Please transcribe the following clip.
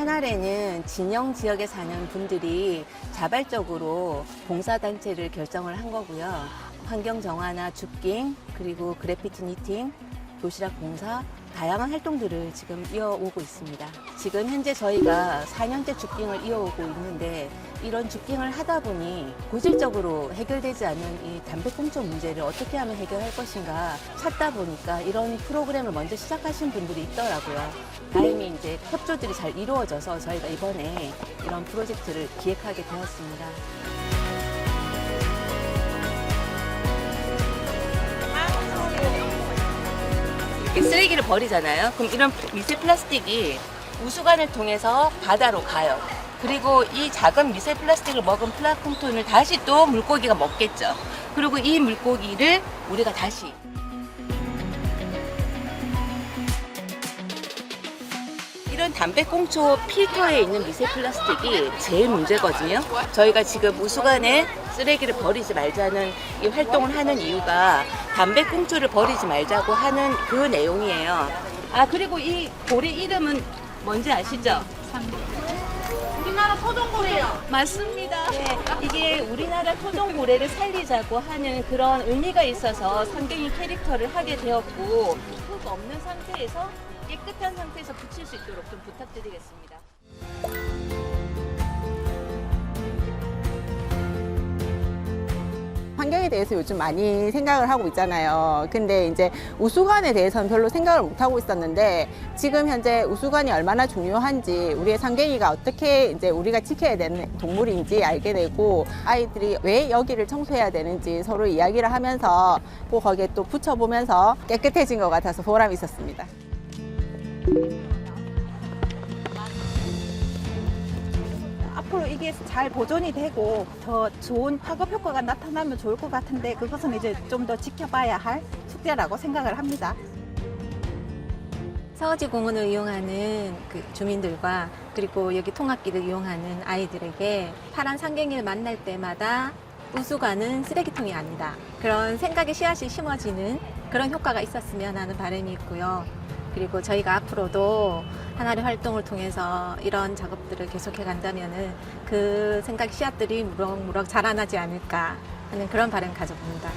옛날에는 진영 지역에 사는 분들이 자발적으로 봉사단체를 결정을 한 거고요. 환경 정화나 줍깅, 그리고 그래피티 니팅, 도시락 봉사, 다양한 활동들을 지금 이어오고 있습니다. 지금 현재 저희가 4년째 줍깅을 이어오고 있는데 이런 줍깅을 하다 보니 고질적으로 해결되지 않는 이 담배꽁초 문제를 어떻게 하면 해결할 것인가 찾다 보니까 이런 프로그램을 먼저 시작하신 분들이 있더라고요. 다행히 이제 협조들이 잘 이루어져서 저희가 이번에 이런 프로젝트를 기획하게 되었습니다. 쓰레기를 버리잖아요. 그럼 이런 미세 플라스틱이 우수관을 통해서 바다로 가요. 그리고 이 작은 미세 플라스틱을 먹은 플라통톤을 다시 또 물고기가 먹겠죠. 그리고 이 물고기를 우리가 다시 이런 담배꽁초 필터에 있는 미세 플라스틱이 제일 문제거든요. 저희가 지금 우수관에 쓰레기를 버리지 말자는 이 활동을 하는 이유가 담배꽁초를 버리지 말자고 하는 그 내용이에요. 아 그리고 이 고래 이름은 뭔지 아시죠? 우리나라 토종고래요. 맞습니다. 네, 이게 우리나라 토종 고래를 살리자고 하는 그런 의미가 있어서 상경이 캐릭터를 하게 되었고 흙 없는 상태에서 깨끗한 상태에서 붙일 수 있도록 좀 부탁드리겠습니다. 환경에 대해서 요즘 많이 생각을 하고 있잖아요. 근데 이제 우수관에 대해서는 별로 생각을 못 하고 있었는데 지금 현재 우수관이 얼마나 중요한지 우리의 상갱이가 어떻게 이제 우리가 지켜야 되는 동물인지 알게 되고 아이들이 왜 여기를 청소해야 되는지 서로 이야기를 하면서 또 거기에 또 붙여보면서 깨끗해진 것 같아서 보람이 있었습니다. 앞으로 이게 잘 보존이 되고 더 좋은 학업 효과가 나타나면 좋을 것 같은데 그것은 이제 좀 더 지켜봐야 할 숙제라고 생각을 합니다. 서어지 공원을 이용하는 그 주민들과 그리고 여기 통학길을 이용하는 아이들에게 파란 상갱이를 만날 때마다 우수관은 쓰레기통이 아니다. 그런 생각의 씨앗이 심어지는 그런 효과가 있었으면 하는 바람이 있고요. 그리고 저희가 앞으로도 하나의 활동을 통해서 이런 작업들을 계속해 간다면은 그 생각 씨앗들이 무럭무럭 자라나지 않을까 하는 그런 바람 가져봅니다.